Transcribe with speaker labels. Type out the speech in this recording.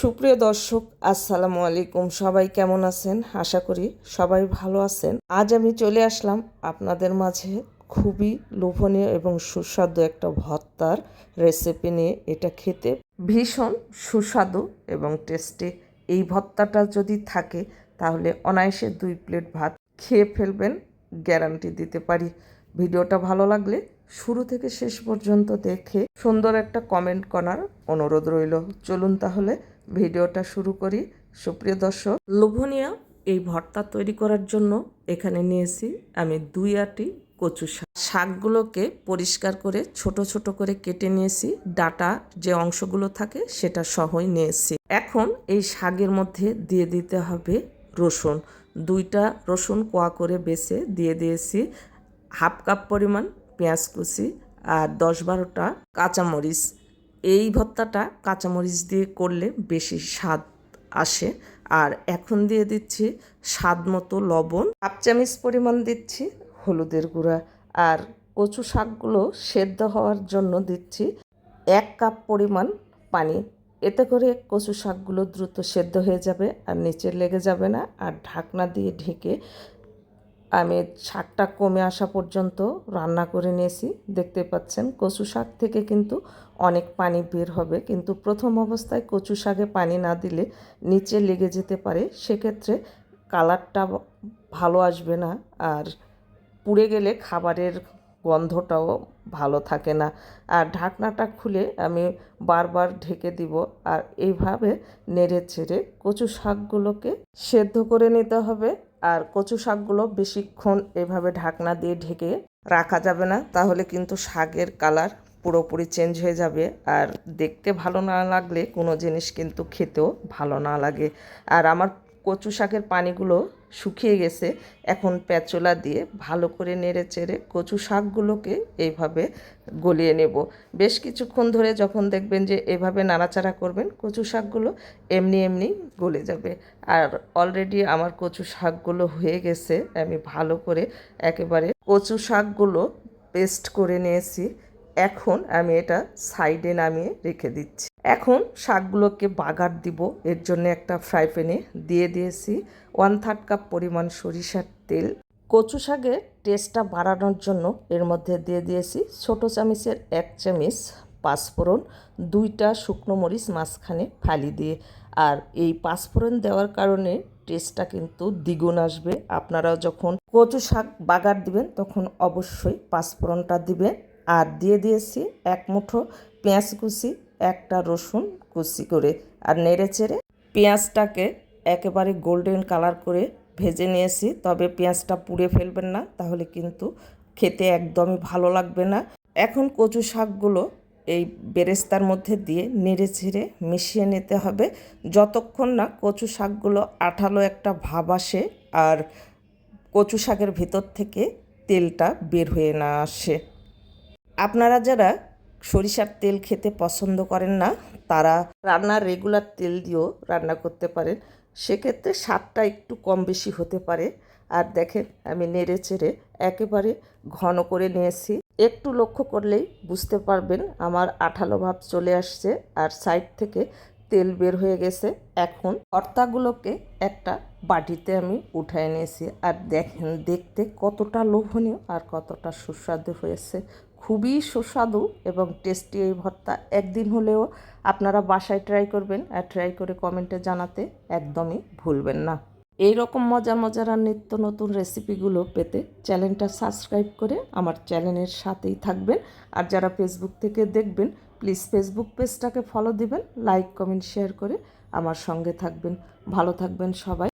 Speaker 1: সুপ্রিয় দর্শক, আসসালামু আলাইকুম। সবাই কেমন আছেন? আশা করি সবাই ভালো আছেন। আজ আমি চলে আসলাম আপনাদের মাঝে খুবই লোভনীয় এবং সুস্বাদু একটা ভর্তার রেসিপি নিয়ে। এটা খেতে ভীষণ সুস্বাদু এবং টেস্টি এই ভর্তাটা যদি থাকে, তাহলে অনায়াসে দুই প্লেট ভাত খেয়ে ফেলবেন গ্যারান্টি দিতে পারি। ভিডিওটা ভালো লাগলে শুরু থেকে শেষ পর্যন্ত দেখে সুন্দর একটা কমেন্ট করার অনুরোধ রইল। চলুন তাহলে ভিডিওটা শুরু করি। সুপ্রিয় দর্শক, লোভনীয় এই ভর্তা তৈরি করার জন্য এখানে নিয়েছি আমি দুই আটি কচু শাক। শাকগুলোকে পরিষ্কার করে ছোট ছোট করে কেটে নিয়েছি। ডাটা যে অংশগুলো থাকে সেটা সহই নিয়েছি। এখন এই শাকের মধ্যে দিয়ে দিতে হবে রসুন। দুইটা রসুন কোয়া করে বেছে দিয়ে দিয়েছি হাফ কাপ পরিমাণ পেঁয়াজ কুচি আর দশ বারোটা কাঁচামরিচ। এই ভর্তাটা কাঁচামরিচ দিয়ে করলে বেশি স্বাদ আসে। আর এখন দিয়ে দিচ্ছি স্বাদ মতো লবণ। হাফ চামচ পরিমাণ দিচ্ছি হলুদের গুঁড়া। আর কচু শাকগুলো সেদ্ধ হওয়ার জন্য দিচ্ছি এক কাপ পরিমাণ পানি। এতে করে কচু শাকগুলো দ্রুত সেদ্ধ হয়ে যাবে আর নিচে লেগে যাবে না। আর ঢাকনা দিয়ে ঢেকে আমি শাকটা কমে আসা পর্যন্ত রান্না করে নিয়েছি। দেখতে পাচ্ছেন, কচু শাক থেকে কিন্তু অনেক পানি বের হবে। কিন্তু প্রথম অবস্থায় কচু শাকে পানি না দিলে নিচে লেগে যেতে পারে। সেক্ষেত্রে কালারটা ভালো আসবে না আর পুড়ে গেলে খাবারের গন্ধটাও ভালো থাকে না। আর ঢাকনাটা খুলে আমি বারবার ঢেকে দিব আর এইভাবে নেড়ে ছেড়ে কচু শাকগুলোকে সেদ্ধ করে নিতে হবে। আর কচু শাকগুলো বেশিক্ষণ এভাবে ঢাকনা দিয়ে ঢেকে রাখা যাবে না, তাহলে কিন্তু শাকের কালার পুরোপুরি চেঞ্জ হয়ে যাবে। আর দেখতে ভালো না লাগলে কোনো জিনিস কিন্তু খেতেও ভালো না লাগে। আর আমার কচু শাকের পানিগুলো শুকিয়ে গেছে। এখন প্যাচোলা দিয়ে ভালো করে নেড়ে চেড়ে কচু শাকগুলোকে এইভাবে গলিয়ে নেব। বেশ কিছুক্ষণ ধরে যখন দেখবেন যে এভাবে নাড়াচাড়া করবেন, কচু শাকগুলো এমনি এমনি গলে যাবে। আর অলরেডি আমার কচু শাকগুলো হয়ে গেছে, আমি ভালো করে একেবারে কচু শাকগুলো পেস্ট করে নিয়েছি। এখন আমি এটা সাইডে নামিয়ে রেখে দিচ্ছি। এখন শাকগুলোকে বাগার দিব। এর জন্য একটা ফ্রাই প্যানে দিয়ে দিয়েছি ওয়ান থার্ড কাপ পরিমাণ সরিষার তেল। কচু শাকের টেস্টটা বাড়ানোর জন্য এর মধ্যে দিয়ে দিয়েছি ছোটো চামিচের এক চামিচ পাঁচফোড়ন, দুইটা শুকনো মরিচ মাঝখানে ফালি দিয়ে। আর এই পাঁচফোড়ন দেওয়ার কারণে টেস্টটা কিন্তু দ্বিগুণ আসবে। আপনারাও যখন কচু শাক বাগার দিবেন, তখন অবশ্যই পাঁচফোড়নটা দিবেন। আর দিয়ে দিয়েছি এক মুঠো পেঁয়াজ কুচি, একটা রসুন কুচি করে আর নেড়ে চেড়ে পেঁয়াজটাকে একেবারে গোল্ডেন কালার করে ভেজে নিয়েছি। তবে পেঁয়াজটা পুড়ে ফেলবেন না, তাহলে কিন্তু খেতে একদমই ভালো লাগবে না। এখন কচু শাকগুলো এই বেরেস্তার মধ্যে দিয়ে নেড়ে ছেড়ে মিশিয়ে নিতে হবে। যতক্ষণ না কচু শাকগুলো আঠালো একটা ভাব আসে আর কচু শাকের ভিতর থেকে তেলটা বের হয়ে না আসে। আপনারা যারা সরিষার তেল খেতে পছন্দ করেন না, তারা রান্নার রেগুলার তেল দিয়েও রান্না করতে পারেন। সেক্ষেত্রে স্বাদটা একটু কম বেশি হতে পারে। আর দেখেন, আমি নেড়ে চেড়ে একেবারে ঘন করে নিয়েছি। একটু লক্ষ্য করলেই বুঝতে পারবেন আমার আঠালো ভাব চলে আসছে আর সাইড থেকে তেল বের হয়ে গেছে। এখন ভর্তাগুলোকে একটা বাটিতে আমি উঠায় নিয়েছি। আর দেখেন, দেখতে কতটা লোভনীয় আর কতটা সুস্বাদু হয়েছে। খুবই সুস্বাদু এবং টেস্টি এই ভর্তা। একদিন হলেও আপনারা বাসায় ট্রাই করবেন আর ট্রাই করে কমেন্টে জানাতে একদমই ভুলবেন না। এই রকম মজার মজার আর নিত্য নতুন রেসিপিগুলো পেতে চ্যানেলটা সাবস্ক্রাইব করে আমার চ্যানেলের সাথেই থাকবেন। আর যারা ফেসবুক থেকে দেখবেন প্লিজ ফেসবুক পেজটাকে ফলো দিবেন লাইক কমেন্ট শেয়ার করে আমার সঙ্গে থাকবেন। ভালো থাকবেন সবাই।